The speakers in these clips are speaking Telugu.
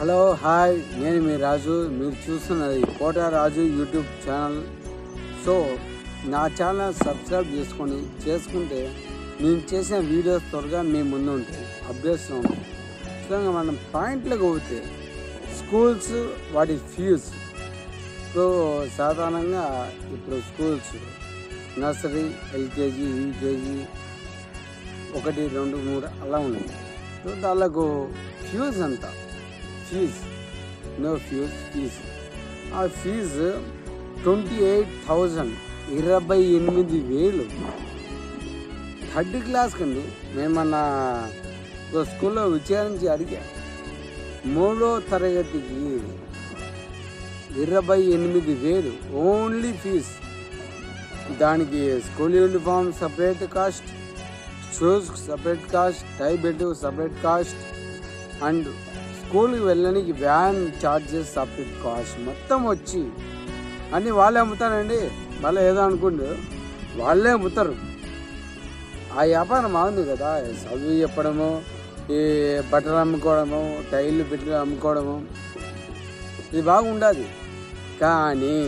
హలో హాయ్ నేను మీ రాజు. మీరు చూస్తున్నది Kota Raju YouTube channel. So నా ఛానల్ సబ్స్క్రైబ్ చేసుకొని చేసుకుంటే నేను చేసిన వీడియోస్ త్వరగా మీ ముందు ఉంటాయి. అప్డేట్స్ ఉంటాయి. ముఖ్యంగా మనం పాయింట్లకు పోతే స్కూల్స్ వాటి ఫ్యూస్ సో సాధారణంగా ఇప్పుడు స్కూల్స్ నర్సరీ ఎల్కేజీ యూకేజీ ఒకటి రెండు మూడు అలా ఉన్నాయి. సో దానికి ఫ్యూజ్ అంతా ఫీజ్ నో ఫ్యూజ్ ఫీజ్ ఆ ఫీజు ట్వంటీ ఎయిట్ థౌజండ్ ఇరవై ఎనిమిది వేలు. థర్డ్ క్లాస్ కండి మేమన్నా ఒక స్కూల్లో విచారించి అడిగా మూడో తరగతికి ఇరవై ఎనిమిది వేలు ఓన్లీ ఫీజ్ దానికి school uniform separate cost shoes separate cost tie belt separate cost and స్కూల్కి వెళ్ళడానికి వ్యాన్ ఛార్జెస్ సపరేట్ కాస్ట్ మొత్తం వచ్చి అన్నీ వాళ్ళే అమ్ముతారండి. మళ్ళీ ఏదో అనుకుండు వాళ్ళే అమ్ముతారు. ఆ వ్యాపారం బాగుంది కదా చదువు చెప్పడము ఈ బట్టలు అమ్ముకోవడము టైర్లు బిడ్డలు అమ్ముకోవడము ఇది బాగుండదు. కానీ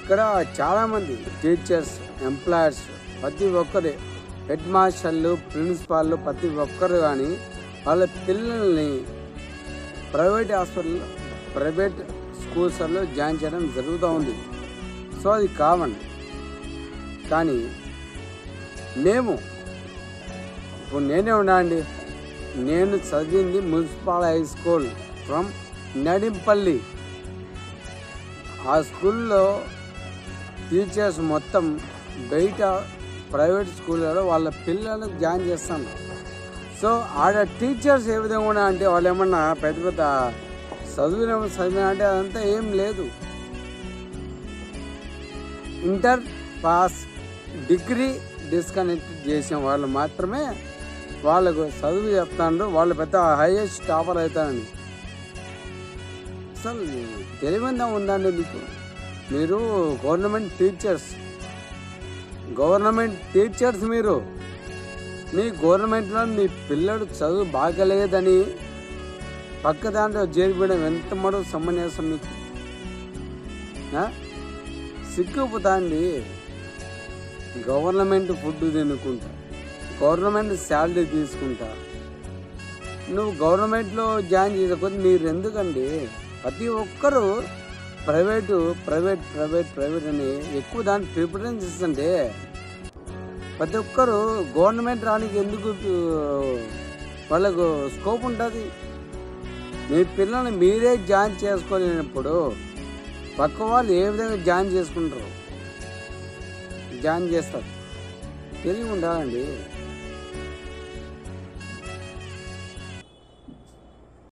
ఇక్కడ చాలామంది టీచర్స్ ఎంప్లాయర్స్ ప్రతి ఒక్కరు హెడ్ మాస్టర్లు ప్రిన్సిపాల్ ప్రతి ఒక్కరు కానీ వాళ్ళ పిల్లల్ని ప్రైవేట్ హాస్పిటల్ ప్రైవేట్ స్కూల్స్లో జాయిన్ చేయడం జరుగుతూ ఉంది. సో అది కామన్. కానీ మేము ఇప్పుడు నేనే ఉన్నా అండి. నేను చదివింది municipal high school from Nadimpalli. ఆ స్కూల్లో టీచర్స్ మొత్తం బయట ప్రైవేట్ స్కూళ్ళలో వాళ్ళ పిల్లలకు జాయిన్ చేస్తాను. సో ఆడ టీచర్స్ ఏ విధంగా ఉన్నా అంటే వాళ్ళు ఏమన్నా పెద్ద పెద్ద చదివిన చదివిన అంటే అదంతా ఏం లేదు. ఇంటర్ పాస్ డిగ్రీ డిస్కనెక్ట్ చేసిన వాళ్ళు మాత్రమే వాళ్ళకు చదువు చెప్తాను వాళ్ళు పెద్ద హైయెస్ట్ టాపర్ అవుతారని అసలు తెలివిందా ఉందండి మీకు? మీరు గవర్నమెంట్ టీచర్స్ గవర్నమెంట్ టీచర్స్ మీరు. మీ గవర్నమెంట్లో మీ పిల్లడు చదువు బాగలేదని పక్క దాంట్లో చేరిపోయడం ఎంత మరో సమ్మన్యాసం మీకు? సిగ్గుపోతాండి అండి గవర్నమెంట్ ఫుడ్ తినుకుంటా గవర్నమెంట్ శాలరీ తీసుకుంటా. నువ్వు గవర్నమెంట్లో జాయిన్ చేసుకోకపోతే మీరు ఎందుకండి ప్రతి ఒక్కరూ ప్రైవేటు ప్రైవేట్ ప్రైవేట్ ప్రైవేట్ అని ఎక్కువ దానికి ప్రిఫరెన్స్ ఇస్తుంటే ప్రతి ఒక్కరు గవర్నమెంట్ రానికి ఎందుకు వాళ్ళకు స్కోప్ ఉంటుంది? మీ పిల్లల్ని మీరే జాయిన్ చేసుకోలేనప్పుడు పక్క వాళ్ళు ఏ విధంగా జాయిన్ చేసుకుంటారు? జాయిన్ చేస్తారు. తెలివి ఉండాలండి.